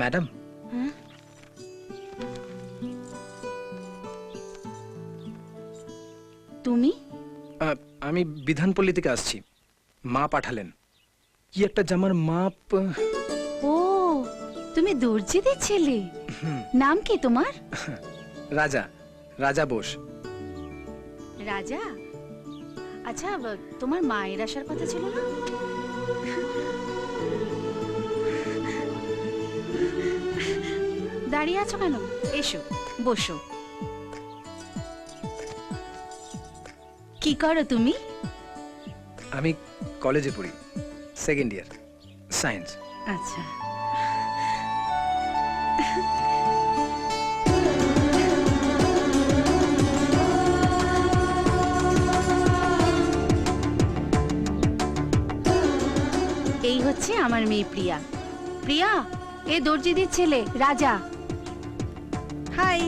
Madam. তুমি? আমি বিধানপল্লী থেকে আসছি। মা পাঠালেন। কি একটা জামার মাপ ও তুমি দর্জিদের ছেলে। নাম কি তোমার? রাজা রাজা বোস। রাজা? আচ্ছা তোমার মায়ের আসার কথা ছিল না? দাঁড়িয়ে আছো কেন? এসো বসো। কি করো তুমি? আমি কলেজে পড়ি সেকেন্ড ইয়ার সায়েন্স আচ্ছা। এই হচ্ছে আমার মেয়ে প্রিয়া। প্রিয়া এ দর্জিদির ছেলে রাজা। হাই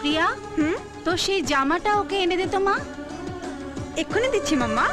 প্রিয়া? হুম? তো সেই জামাটা ওকে এনে দে তো মা। এক্ষুনি দিচ্ছি মাম্মা।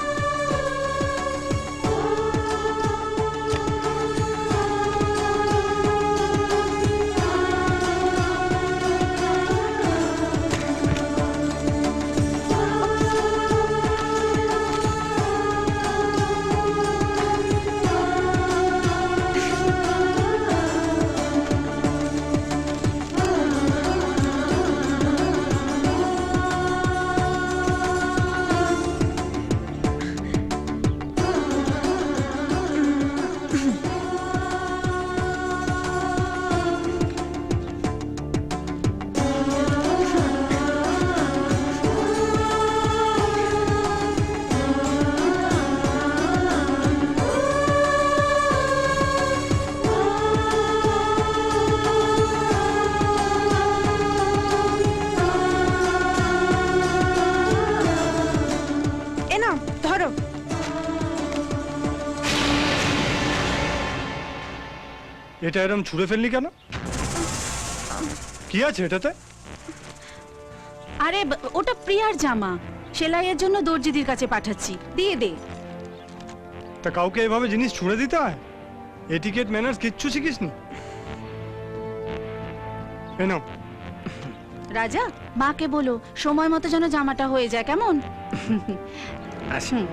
এটা এরম ছুঁড়ে ফেললি কেন? কি আছে এটাতে? আরে ব- ওটা প্রিয়ার জামা। সেলাইয়ের জন্য দর্জিদির কাছে পাঠাচ্ছি। দিয়ে দে। তা কাউকে এভাবে জিনিস ছুঁড়ে দিতে হয়? এটিকেট ম্যানার্স কিচ্ছু শিখিসনি এ নাও। রাজা মাকে বলো সময় মতো যেন জামাটা হয়ে যায় কেমন? আসি হুম।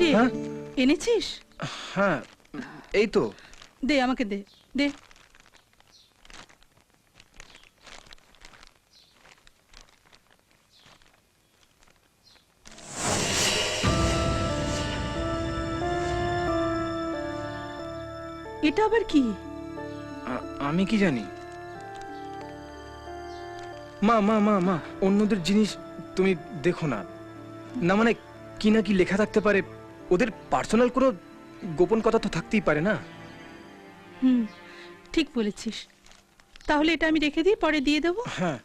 কিরে হ্যাঁ? এনেছিস? হ্যাঁ এই তো। দে আমাকে দে দে। এটা আবার কি? আ- আমি কি জানি? মা মা মা মা অন্যদের জিনিস তুমি দেখো না। না মানে কি না কি লেখা থাকতে পারে ওদের পার্সোনাল কোনো গোপন কথা তো থাকতেই পারে না। হুম ঠিক বলেছিস। তাহলে এটা আমি রেখে দিই পরে দিয়ে দেবো। হ্যাঁ।